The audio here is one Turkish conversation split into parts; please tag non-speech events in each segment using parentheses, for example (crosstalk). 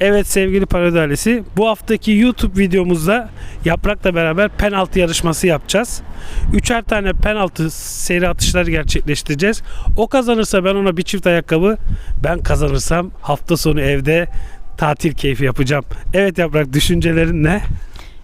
Evet sevgili Parodi ailesi, bu haftaki YouTube videomuzda Yaprak'la beraber penaltı yarışması yapacağız. Üçer tane penaltı seri atışları gerçekleştireceğiz. O kazanırsa ben ona bir çift ayakkabı, ben kazanırsam hafta sonu evde tatil keyfi yapacağım. Evet Yaprak düşüncelerin ne?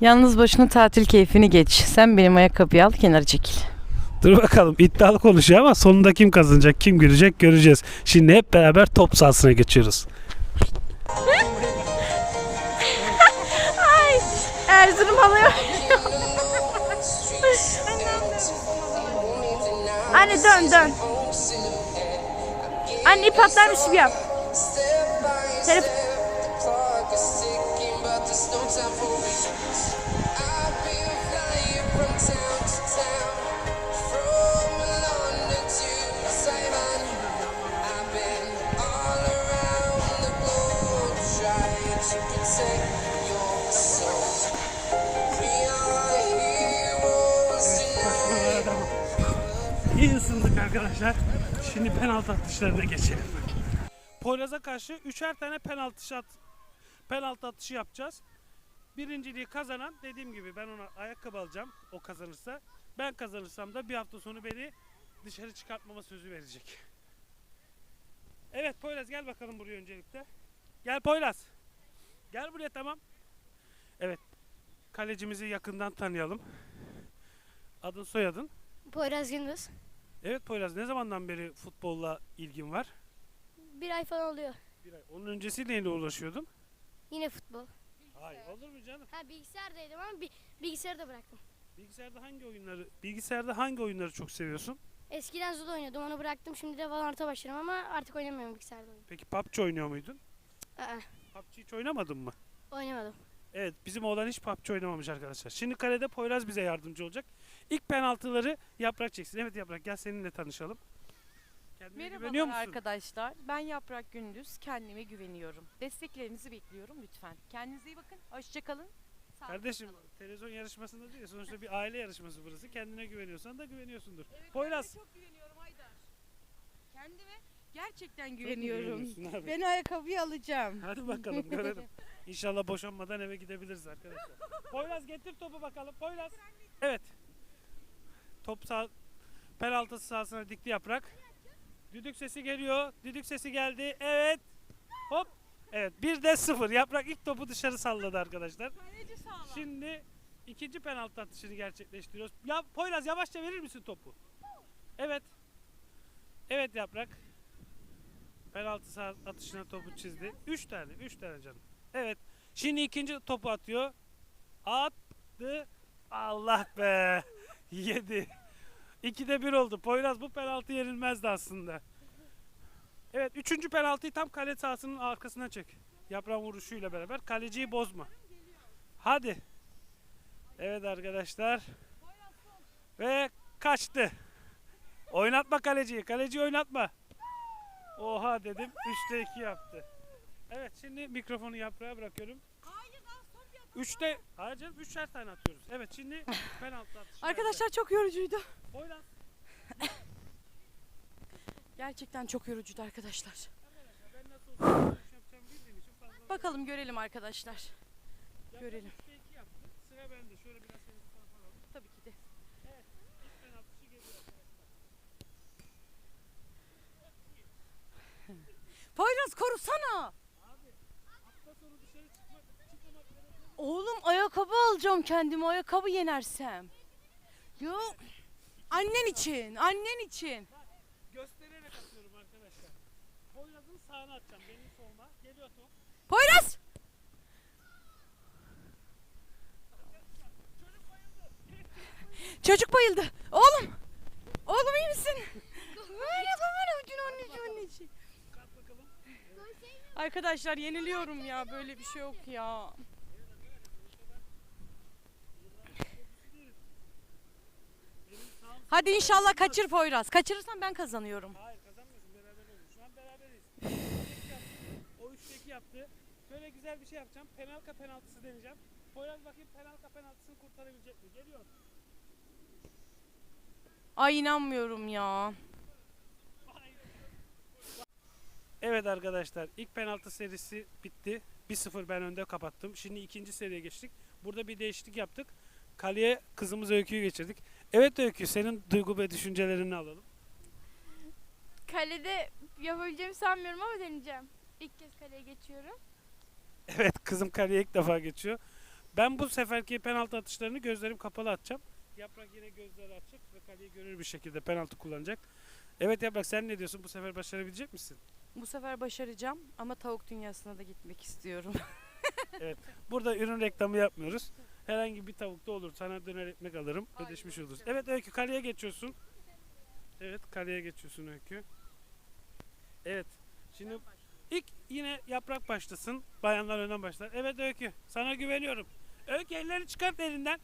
Yalnız başına tatil keyfini geç. Sen benim ayakkabıyı al kenara çekil. Dur bakalım iddialı konuşuyor ama sonunda kim kazanacak, kim gülecek göreceğiz. Şimdi hep beraber top sahasına geçiyoruz. Erzurum havaya (laughs) Anne dön dön. Anne ip atlarmış gibi yap. Telef- İyi ısındık arkadaşlar. Şimdi penaltı atışlarına geçelim. Poyraz'a karşı üçer tane penaltı şat, penaltı atışı yapacağız. Birinciliği kazanan dediğim gibi ben ona ayakkabı alacağım o kazanırsa. Ben kazanırsam da bir hafta sonu beni dışarı çıkartmama sözü verecek. Evet Poyraz gel bakalım buraya öncelikle. Gel Poyraz. Gel buraya tamam. Evet. Kalecimizi yakından tanıyalım. Adın soyadın. Poyraz Gündüz. Evet Poyraz ne zamandan beri futbolla ilgin var? Bir ay falan oluyor. Bir ay. Onun öncesi neyle uğraşıyordun? Yine futbol. Hayır olur mu canım? Ha bilgisayardaydım ama bi- bilgisayarı da bıraktım. Bilgisayarda hangi oyunları bilgisayarda hangi oyunları çok seviyorsun? Eskiden Zul oynuyordum onu bıraktım. Şimdi de Valorant'a başladım ama artık oynamıyorum bilgisayarda oyun. Peki PUBG oynuyor muydun? Aa, PUBG hiç oynamadın mı? oynamadım. Evet bizim oğlan hiç PUBG oynamamış arkadaşlar. Şimdi kalede Poyraz bize yardımcı olacak. İlk penaltıları Yaprak çeksin. Evet Yaprak gel seninle tanışalım. Kendine güveniyor Merhabalar musun? arkadaşlar. Ben Yaprak Gündüz. Kendime güveniyorum. Desteklerinizi bekliyorum lütfen. Kendinize iyi bakın. Hoşçakalın. Kardeşim televizyon yarışmasında değil sonuçta bir aile yarışması burası. Kendine güveniyorsan da güveniyorsundur. Poyraz. Çok güveniyorum Haydar. Kendime gerçekten güveniyorum. güveniyorsun abi. Ben ayakkabıyı alacağım. Hadi bakalım görelim. (laughs) İnşallah boşanmadan eve gidebiliriz arkadaşlar. (laughs) Poyraz getir topu bakalım. Poyraz. Evet. Top sağ penaltı sahasına dikti yaprak. Düdük sesi geliyor. Düdük sesi geldi. Evet. Hop. Evet. Bir de sıfır. Yaprak ilk topu dışarı salladı arkadaşlar. Şimdi ikinci penaltı atışını gerçekleştiriyoruz. Ya Poyraz yavaşça verir misin topu? Evet. Evet Yaprak. Penaltı sağ atışına topu çizdi. 3 tane, 3 tane canım. Evet. Şimdi ikinci topu atıyor. Attı. Allah be. (laughs) Yedi. 2'de 1 oldu. Poyraz bu penaltı yenilmezdi aslında. Evet, üçüncü penaltıyı tam kale sahasının arkasına çek. Yaprağın vuruşuyla beraber. Kaleciyi bozma. Hadi. Evet arkadaşlar. Ve kaçtı. Oynatma kaleciyi. Kaleciyi oynatma. Oha dedim. 3'te 2 yaptı. Evet şimdi mikrofonu yaprağa bırakıyorum. Hayır Üçte, hayır canım üçer tane atıyoruz. Evet şimdi (laughs) penaltı atışı. Arkadaşlar çok yorucuydu. Poyraz. Gerçekten çok yorucuydu arkadaşlar. Ben nasıl olsa yarış yapacağımı bildiğim için fazla. Bakalım görelim arkadaşlar. görelim. Üçte 2 yaptı. Sıra bende. Şöyle biraz seni tarafa alalım. Tabii ki de. İlk penaltısı geliyor arkadaşlar. Poyraz korusana. Hafta sonu dışarı çıkmak, çıkmamak gerekiyor. Oğlum ayakkabı alacağım kendime ayakkabı yenersem. Yo. Annen için, annen için. Göstererek atıyorum arkadaşlar. Poyraz'ın sağına atacağım. Benim soluma. Geliyor top. Poyraz! Çocuk bayıldı. Oğlum! Oğlum iyi misin? Ayakkabı bütün anneciğim anneciğim. Kalk bakalım. Arkadaşlar yeniliyorum ya böyle bir şey yok ya. Hadi inşallah kaçır Poyraz. Kaçırırsan ben kazanıyorum. Hayır kazanmıyorsun. Beraber olun. Şu an beraberiz. O üçte iki yaptı. Şöyle güzel bir şey yapacağım. Penalka penaltısı deneyeceğim. Poyraz bakayım penalka penaltısını kurtarabilecek mi? Geliyor. Ay inanmıyorum ya. Evet arkadaşlar ilk penaltı serisi bitti. 1-0 ben önde kapattım. Şimdi ikinci seriye geçtik. Burada bir değişiklik yaptık. Kaleye kızımız Öykü'yü geçirdik. Evet Öykü senin duygu ve düşüncelerini alalım. Kalede yapabileceğimi sanmıyorum ama deneyeceğim. İlk kez kaleye geçiyorum. (laughs) Evet kızım kaleye ilk defa geçiyor. Ben bu seferki penaltı atışlarını gözlerim kapalı atacağım. Yaprak yine gözleri açık ve kaleyi görür bir şekilde penaltı kullanacak. Evet Yaprak sen ne diyorsun? Bu sefer başarabilecek misin? Bu sefer başaracağım ama tavuk dünyasına da gitmek istiyorum. Burada ürün reklamı yapmıyoruz. Herhangi bir tavukta olur. Sana döner ekmek alırım. Ödeşmiş oluruz. Evet Öykü kaleye geçiyorsun. Evet kaleye geçiyorsun Öykü. Evet. Şimdi ilk yine yaprak başlasın. Bayanlar önden başlar. Evet Öykü sana güveniyorum. Öykü ellerini çıkart elinden.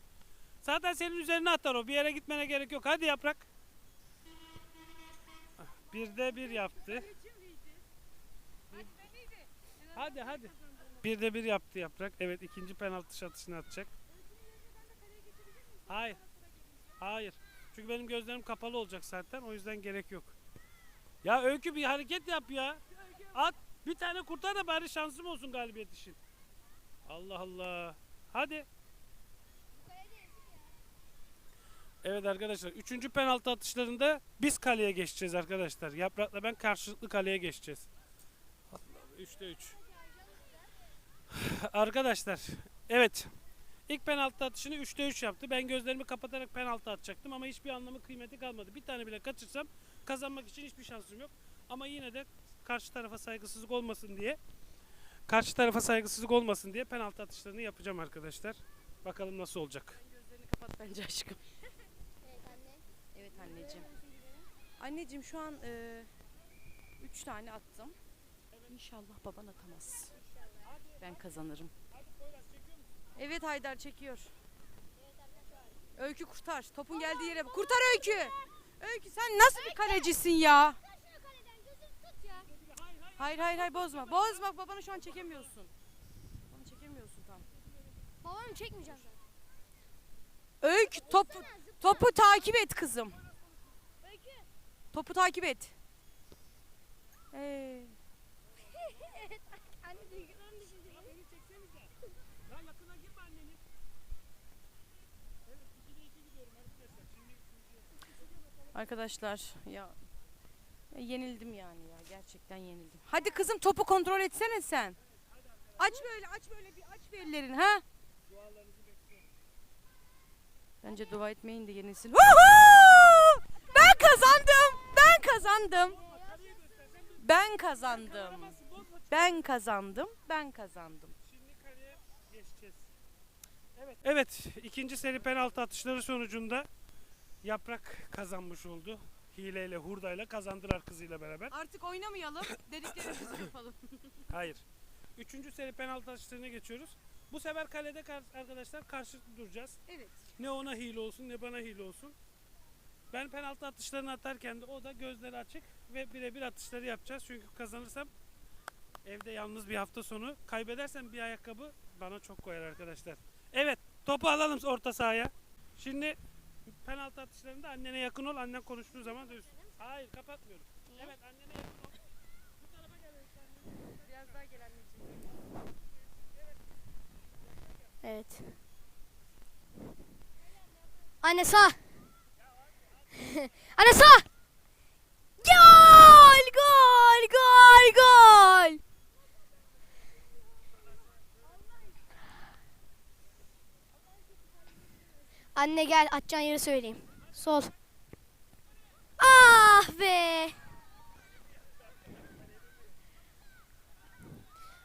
Zaten senin üzerine atar o. Bir yere gitmene gerek yok. Hadi yaprak. Bir de bir yaptı. Hadi hadi. Bir de bir yaptı yaprak. Evet ikinci penaltı atışını atacak. Hayır. Hayır. Çünkü benim gözlerim kapalı olacak zaten. O yüzden gerek yok. Ya Öykü bir hareket yap ya. At. Bir tane kurtar da bari şansım olsun galibiyet için. Allah Allah. Hadi. Evet arkadaşlar. Üçüncü penaltı atışlarında biz kaleye geçeceğiz arkadaşlar. Yaprakla ben karşılıklı kaleye geçeceğiz. Allah, Üçte üç. (sighs) Arkadaşlar evet ilk penaltı atışını 3'te 3 yaptı. Ben gözlerimi kapatarak penaltı atacaktım ama hiçbir anlamı kıymeti kalmadı. Bir tane bile kaçırsam kazanmak için hiçbir şansım yok. Ama yine de karşı tarafa saygısızlık olmasın diye karşı tarafa saygısızlık olmasın diye penaltı atışlarını yapacağım arkadaşlar. Bakalım nasıl olacak. Gözlerini kapat bence aşkım. (laughs) Evet anneciğim. Anneciğim şu an e, üç tane attım. İnşallah baban atamaz. Ben kazanırım. Evet Haydar çekiyor. Öykü kurtar. Topun geldiği yere. Kurtar Öykü. Öykü sen nasıl bir kalecisin ya? Hayır hayır hayır bozma. Bozma babanı şu an çekemiyorsun. Babanı çekemiyorsun tam. Babamı çekmeyeceğim. Öykü topu topu takip et kızım. Topu takip et. Ee, Anne duygularını düşündürüyor. Ya yakına girme annenin. Evet 2'de 2 gidiyorum arkadaşlar. Şimdi arkadaşlar ya, yenildim yani ya gerçekten yenildim. Hadi kızım topu kontrol etsene sen. Aç böyle aç böyle bir aç bir ellerini ha. Bence dua etmeyin de yenilsin. Ben kazandım. Ben kazandım. Ben kazandım. Ben kazandım. Ben kazandım. Evet, ikinci seri penaltı atışları sonucunda Yaprak kazanmış oldu. Hileyle, hurdayla kazandılar kızıyla beraber. Artık oynamayalım. Dediklerimizi yapalım. (laughs) Hayır. Üçüncü seri penaltı atışlarına geçiyoruz. Bu sefer kalede kar- arkadaşlar karşılıklı duracağız. Evet. Ne ona hile olsun ne bana hile olsun. Ben penaltı atışlarını atarken de o da gözleri açık ve birebir atışları yapacağız. Çünkü kazanırsam evde yalnız bir hafta sonu. Kaybedersem bir ayakkabı bana çok koyar arkadaşlar. Evet topu alalım orta sahaya. Şimdi penaltı atışlarında annene yakın ol. Annen konuştuğu zaman duysun. Hayır kapatmıyorum. Evet annene yakın ol. Bu tarafa gel. Biraz daha gel anneciğim. Evet. Anne sağ. (laughs) Anne sağ. Anne gel atacağın yeri söyleyeyim. Sol. Ah be!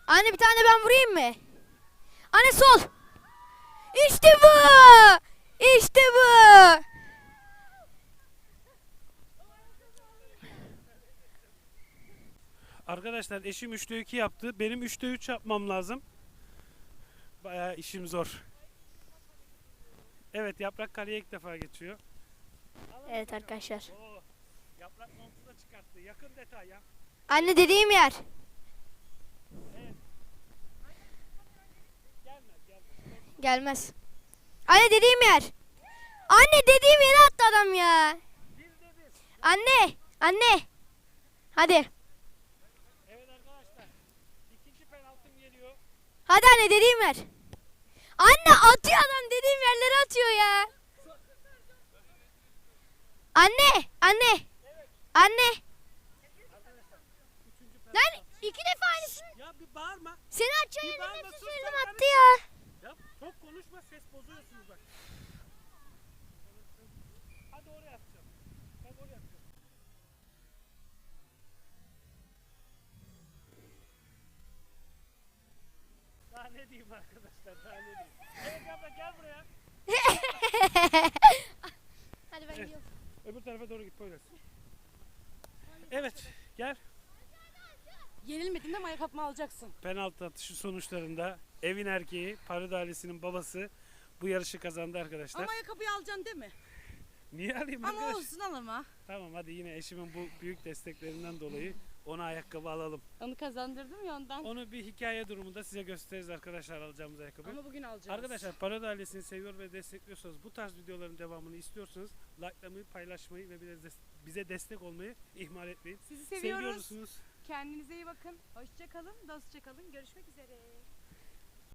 Anne bir tane ben vurayım mı? Anne sol. İşte bu. İşte bu. Arkadaşlar eşim 3'te 2 yaptı. Benim 3'te 3 yapmam lazım. Bayağı işim zor. Evet yaprak kaleye ilk defa geçiyor. Evet arkadaşlar. Yaprak montu da çıkarttı. Yakın detay ya. Anne dediğim yer. Gelmez Anne dediğim yer. Anne dediğim yere attı adam ya. Anne. Anne. Hadi. Evet arkadaşlar. İkinci penaltım geliyor. Hadi anne dediğim yer. Anne atıyor adam dediğim yerlere atıyor ya. Anne, anne, anne. Lan iki defa aynısını. Ya bir bağırma. Seni atacağın Bir yerine bağırma, sus söyledim sen attı ya. Ya çok konuşma ses bozuyorsunuz bak. Hadi oraya atacağım. Bak oraya atacağım. Daha ne diyeyim arkadaşlar daha ne diyeyim. Evet abla gel buraya. (laughs) Hadi ben gidiyorum. Öbür tarafa doğru git Poyraz. Evet gel. Yenilmedin ama ayakkabımı alacaksın. Penaltı atışı sonuçlarında evin erkeği Parod ailesinin babası bu yarışı kazandı arkadaşlar. Ama ayakkabıyı alacaksın değil mi? Niye alayım Ama arkadaş? olsun alama. Tamam hadi yine eşimin bu büyük desteklerinden dolayı ona ayakkabı alalım. Onu kazandırdım ya ondan. Onu bir hikaye durumunda size gösteririz arkadaşlar alacağımız ayakkabı. Ama bugün alacağız. Arkadaşlar Parod ailesini seviyor ve destekliyorsanız bu tarz videoların devamını istiyorsanız likelamayı, paylaşmayı ve bize destek olmayı ihmal etmeyin. sizi seviyoruz. Seviyorsunuz. Kendinize iyi bakın. Hoşça kalın, dostça kalın. Görüşmek üzere.